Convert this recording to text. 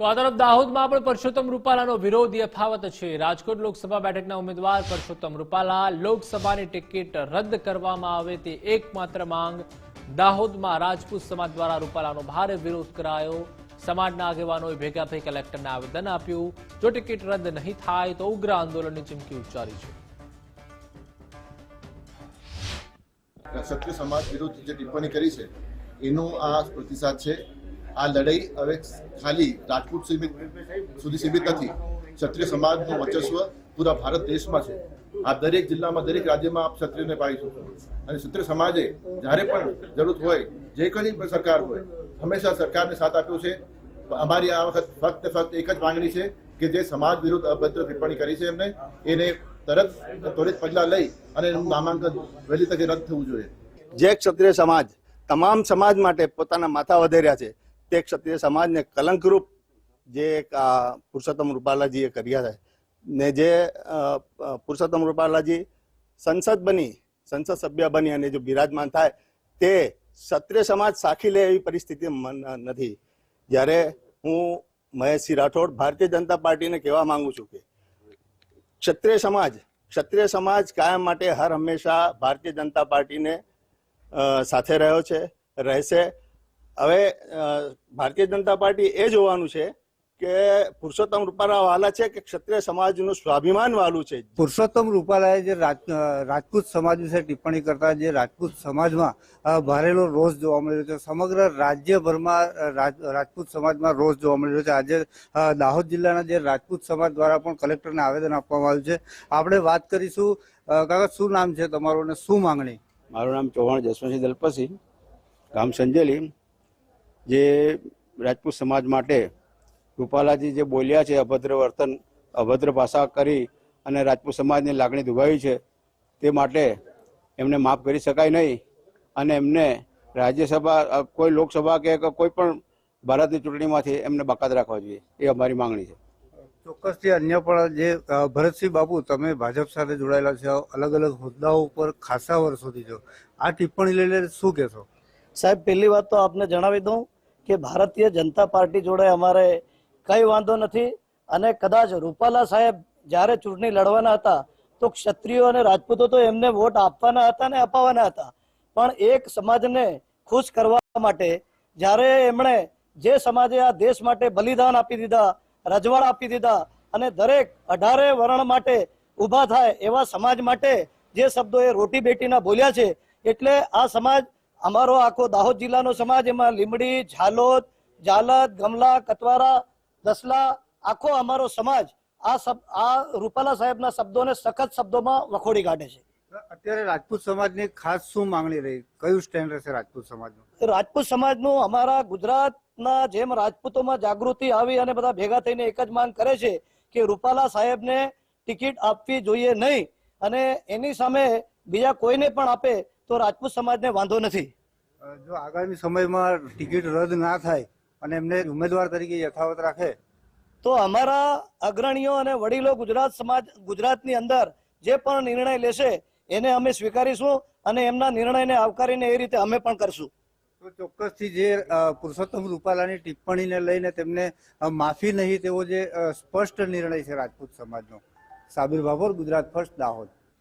તો આ તરફ દાહોદમાં પણ પરસોત્તમ રૂપાલાનો વિરોધ યથાવત છે. રાજકોટ લોકસભા બેઠકના ઉમેદવાર પરસોત્તમ રૂપાલા લોકસભાની ટિકિટ રદ કરવામાં આવે તે એકમાત્ર માંગ દાહોદમાં રાજપૂત સમાજ દ્વારા રૂપાલાનો ભારે વિરોધ કરાયો. સમાજના આગેવાનોએ ભેગા થઈ કલેક્ટરને આવેદન આપ્યું. જો ટિકિટ રદ નહીં થાય તો ઉગ્ર આંદોલનની ચીમકી ઉચ્ચારી છે. ક્ષત્રિય સમાજ વિરુદ્ધ જે ટિપ્પણી કરી છે, એનો આ પ્રતિસાદ છે. આ લડાઈ હવે ખાલી રાજપૂત સીમિત સુધી સીમિત નથી. ક્ષત્રિય સમાજનું વર્ચસ્વ પૂરા ભારત દેશમાં છે. આ દરેક જિલ્લામાં, દરેક રાજ્યમાં આપ ક્ષત્રિયને પાઈ શકો અને ક્ષત્રિય સમાજે જ્યારે પણ જરૂર હોય, જે કઈ પણ સરકાર હોય, હંમેશા સરકારને સાથ આપ્યો છે. અમારી આ વખત ફક્ત ફક્ત એક જ માંગણી છે કે જે સમાજ વિરુદ્ધ અભદ્ર ટિપ્પણી કરી છે એમને, એને તરત ત્વરિત પગલાં લઈ અને એનું નામાંકન વહેલી તકે રદ થવું જોઈએ. જે ક્ષત્રિય સમાજ તમામ સમાજ માટે પોતાના માથા વધેર્યા છે તે ક્ષત્રિય સમાજને કલંકરૂપ જે એક પુરુષોત્તમ રૂપાલાજીએ કર્યા છે. ને જે પુરુષોત્તમ રૂપાલાજી સંસદ બની, સંસદ સભ્ય બની અને જો બિરાજમાન થાય, તે ક્ષત્રિય સમાજ સાખી લે એવી પરિસ્થિતિ નથી. જ્યારે હું મહેશસિંહ રાઠોડ ભારતીય જનતા પાર્ટીને કહેવા માંગુ છું કે ક્ષત્રિય સમાજ ક્ષત્રિય સમાજ કાયમ માટે હર હંમેશા ભારતીય જનતા પાર્ટીને સાથે રહ્યો છે, રહેશે. હવે ભારતીય જનતા પાર્ટી એ જોવાનું છે કે પુરુષોત્તમ રૂપાલા વાલા છે કે ક્ષત્રિય સમાજનું સ્વાભિમાન વાલું છે? પુરુષોત્તમ રૂપાલાએ જે રાજ- રાજપૂત સમાજ વિશે ટિપ્પણી કરતા જે રાજપૂત સમાજમાં ભારેલો રોષ જોવા મળ્યો છે સમગ્ર રાજ્યભરમાં રાજ- રાજપૂત સમાજમાં રોષ જોવા મળી રહ્યો છે. આજે દાહોદ જિલ્લાના જે રાજપૂત સમાજ દ્વારા પણ કલેક્ટરને આવેદન આપવામાં આવ્યું છે. આપણે વાત કરીશું કાકા શું નામ છે તમારું અને શું માંગણી? મારું નામ ચૌહાણ જસવંતસિંહ દલપતસિંહ ગામ સંજેલી. જે રાજપૂત સમાજ માટે રૂપાલાજી જે બોલ્યા છે, અભદ્ર વર્તન, અભદ્ર ભાષા કરી અને રાજપૂત સમાજની લાગણી દુભાવી છે, તે માટે એમને માફ કરી શકાય નહીં અને એમને રાજ્યસભા કોઈ લોકસભા કે કોઈ પણ ભારતની ચૂંટણીમાંથી એમને બાકાત રાખવા જોઈએ, એ અમારી માંગણી છે. ચોક્કસથી અન્ય પણ જે ભરતસિંહ બાબુ તમે ભાજપ સાથે જોડાયેલા છો અલગ અલગ હોદ્દાઓ ઉપર ખાસા વર્ષોથી છો. આ ટિપ્પણી લઈને શું કહેશો? સાહેબ, પહેલી વાત તો આપને જણાવી દઉં કે ભારતીય જનતા પાર્ટી જોડે અમારે કઈ વાંધો નથી અને કદાચ રૂપાલા સાહેબ જ્યારે ચૂંટણી લડવાના હતા, તો ક્ષત્રિયો અને રાજપૂતો તો એમને વોટ આપવાના હતા ને અપાવવાના હતા. પણ એક સમાજને ખુશ કરવા માટે જ્યારે એમણે જે સમાજે આ દેશ માટે બલિદાન આપી દીધા, રજવાડ આપી દીધા અને દરેક અઢારે વર્ણ માટે ઊભા થાય એવા સમાજ માટે જે શબ્દો એ રોટી બેટીના બોલ્યા છે, એટલે આ સમાજ અમારો આખો દાહોદ જિલ્લાનો સમાજ એમાં લીમડી ઝાલોદ જાલદ ગમલા કતવારા દસલા આખો અમારો સમાજ આ આ રૂપાલા સાહેબના શબ્દોને સખત શબ્દોમાં વખોડી કાઢે છે. અત્યારે રાજપૂત સમાજની ખાસ શું માંગણી રહી? કયું સ્ટેન્ડ રહેશે રાજપૂત સમાજનું? રાજપૂત સમાજનું અમારા ગુજરાતના જેમ રાજપૂતોમાં જાગૃતિ આવી અને બધા ભેગા થઈને એક જ માંગ કરે છે કે રૂપાલા સાહેબને ટિકિટ આપવી જોઈએ નહીં અને એની સામે બીજા કોઈને પણ આપે તો રાજપૂત સમાજને વાંધો નથી. જો આગામી સમયમાં ટિકિટ રદ ના થાય અને એમને ઉમેદવાર તરીકે યથાવત રાખે. તો અમારા અગ્રણીઓ અને વડીલો ગુજરાત સમાજ ગુજરાતની અંદર જે પણ નિર્ણય લેશે એને અમે સ્વીકારીશું અને એમના નિર્ણયને આવકારીને એ રીતે અમે પણ કરશું. તો ચોક્કસથી જે પુરુષોત્તમ રૂપાલાની ટિપ્પણીને લઈને તેમને માફી નહીં તેવો જે સ્પષ્ટ નિર્ણય છે રાજપૂત સમાજનો. સાબિર બાબર ગુજરાત ફર્સ્ટ દાહોદ.